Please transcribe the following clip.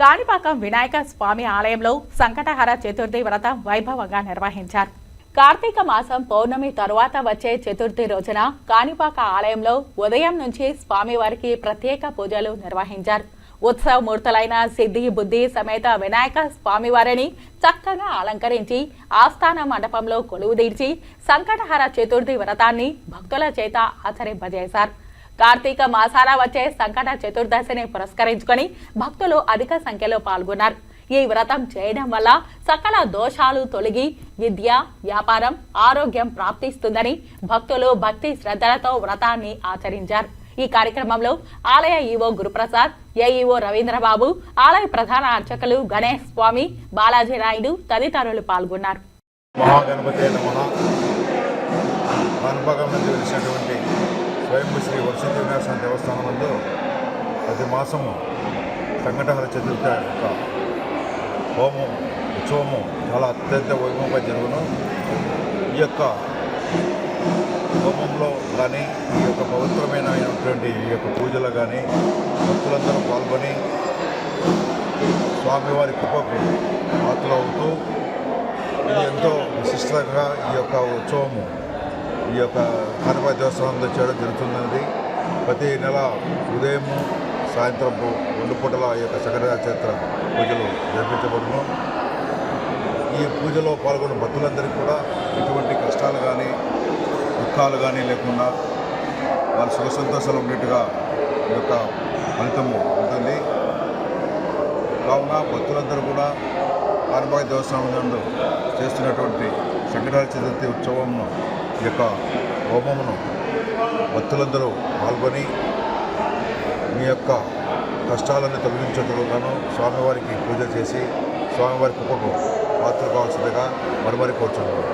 కాణిపాకం వినాయక స్వామి ఆలయంలో సంకటహర చతుర్థి వ్రతం వైభవంగా నిర్వహించారు. కార్తీక మాసం పౌర్ణమి తరువాత వచ్చే చతుర్థి రోజున కాణిపాక ఆలయంలో ఉదయం నుంచి స్వామివారికి ప్రత్యేక పూజలు నిర్వహించారు. ఉత్సవ మూర్తులైన సిద్ధి బుద్ధి సమేత వినాయక స్వామివారిని చక్కగా అలంకరించి ఆస్థాన మండపంలో కొలువుదీర్చి సంకటహర చతుర్థి వ్రతాన్ని భక్తుల చేత ఆచరింపజేశారు. కార్తీక మాసాల వచ్చే సంకట చతుర్దశిని పురస్కరించుకొని భక్తులు అధిక సంఖ్యలో పాల్గొన్నారు. ఈ వ్రతం చేయడం వల్ల సకల దోషాలు తొలగి విద్య వ్యాపారం ఆరోగ్యం ప్రాప్తిస్తుందని భక్తులు భక్తి శ్రద్ధలతో వ్రతాన్ని ఆచరించారు. ఈ కార్యక్రమంలో ఆలయ ఈవో గురుప్రసాద్ ఏఈఓ రవీంద్రబాబు ఆలయ ప్రధాన అర్చకులు గణేష్ స్వామి బాలాజీ నాయుడు తదితరులు పాల్గొన్నారు. మహాగణపతి నమ కానుపాకం శ్రీ వర్షితి వినాయక దేవస్థానంలో ప్రతి మాసము సంకటహర చతుర్థ యొక్క హోమం ఉత్సవము చాలా అత్యంత వైభవంగా జరుగును. ఈ యొక్క హోమంలో కానీ ఈ యొక్క పవిత్రమైనటువంటి ఈ యొక్క పూజలు కానీ భక్తులందరూ పాల్గొని స్వామివారి కృపకు పాత్రలవుతూ ఇది ఎంతో విశిష్టంగా ఈ యొక్క ఉత్సవము ఈ యొక్క కనప దేవస్థానంలో చేయడం జరుగుతున్నది. ప్రతి నెల ఉదయం సాయంత్రం రెండు పూటల ఈ యొక్క సకర పూజలు జరిపించబడును. ఈ పూజలో పాల్గొన్న భక్తులందరికీ కూడా ఎటువంటి కష్టాలు కానీ దుఃఖాలు కానీ లేకుండా వాళ్ళ సుఖ సంతోషాలు ఉండేట్టుగా ఈ యొక్క ఫలితము ఉంటుంది. కావున భక్తులందరూ కూడా కానబాగ దేవస్థానం నందు చేస్తున్నటువంటి సంకటాల చతుర్థి ఉత్సవంను ఈ యొక్క హోమమును భక్తులందరూ పాల్గొని మీ యొక్క కష్టాలను తొలగించగలుగుతాను స్వామివారికి పూజ చేసి స్వామివారి కృపకు పాత్ర కావాల్సిందిగా మరమరి కోరుచున్నాను